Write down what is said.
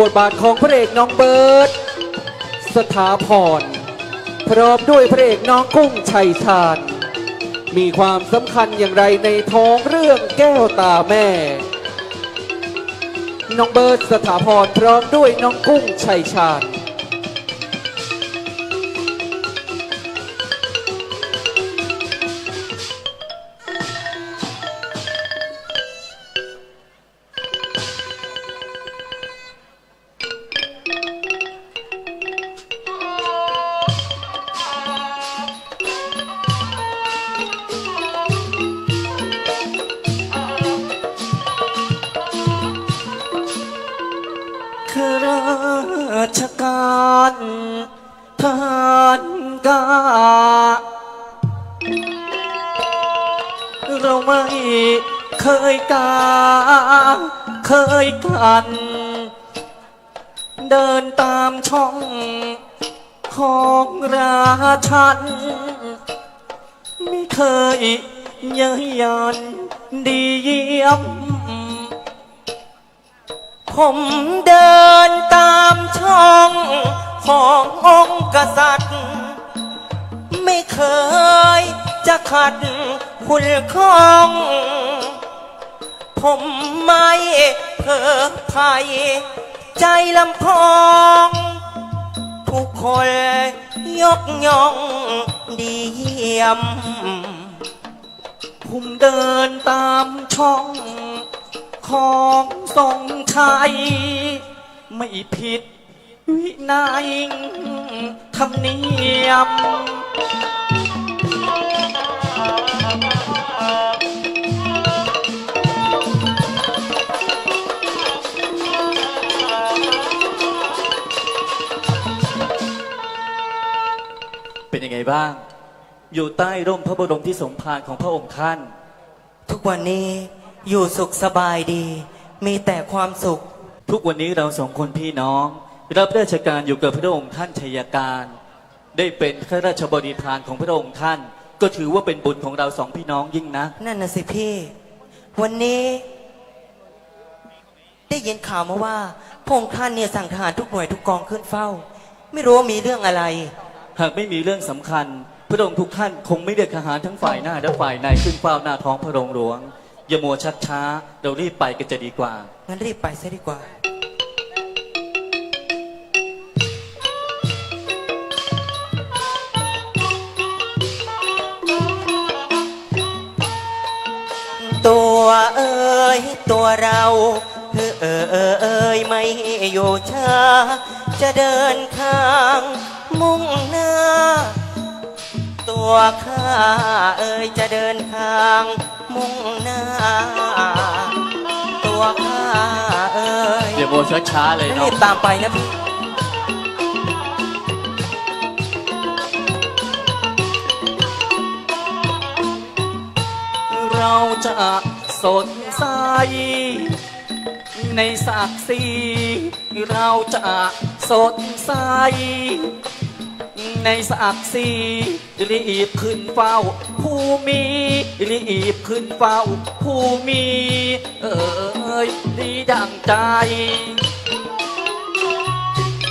บทบาทของพระเอกน้องเบิร์ตสถาพร พร้อมด้วยพระเอกน้องกุ้งชัยชาญ มีความสำคัญอย่างไรในท้องเรื่องแก้วตาแม่ น้องเบิร์ตสถาพรพร้อมด้วยน้องกุ้งชัยชาญ ชการทหารกาเราไม่เคยกา เคยกัน เดินตามช่องของราชัน ไม่เคยเย้ยยันดีเยี่ยม ผมเดินตามช่องขององค์กษัตริย์ ไม่เคยจะขัดคุณคอง ผมไม่เพ้อภัย ใจลำพองทุกคนยกย่องดีเยี่ยม ผมเดินตามช่อง ของทรงชัยไม่ผิดวินัยธรรมเนียม เป็นยังไงบ้าง อยู่ใต้ร่มพระบรมที่สมภารของพระองค์ท่าน ทุกวันนี้ อยู่สุขสบายดี มีแต่ความสุข ทุกวันนี้เราสองคนพี่น้อง รับราชการอยู่กับพระองค์ท่านชัยการ ได้เป็นข้าราชบริพารของพระองค์ท่าน ก็ถือว่าเป็นบุญของเราสองพี่น้องยิ่งนักนั่นน่ะสิพี่ วันนี้ ได้ยินข่าวมาว่าพระองค์ท่านเนี่ยสั่งทหารทุกหน่วยทุกกองขึ้นเฝ้า ไม่รู้ว่ามีเรื่องอะไร หากไม่มีเรื่องสำคัญ พระองค์ทุกท่านคงไม่เรียกทหารทั้งฝ่ายหน้าและฝ่ายในขึ้นเฝ้าหน้าท้องพระโรงหลวง อย่ามัวชักช้า เรารีบไปกันจะดีกว่า งั้นรีบไปซะดีกว่า ตัวเอ้ยตัวเราเออเออเออเอ้ยไม่อยู่ช้า จะเดินข้างมุ่งหน้า ตัวข้าเอ้ยจะเดินข้าง มุ่งหน้า ตัวข้าเอ้ยอย่ามัวชักช้าเลยรีเนาะบตามไปนะพี่เราจะสดใส ในศักดิ์ศรีเราจะสดใส ในศักดิ์ศรีรีบขึ้นเฝ้า ผู้มีรีบขึ้นเฝ้า ผู้มี เอ่ยดีดังใจ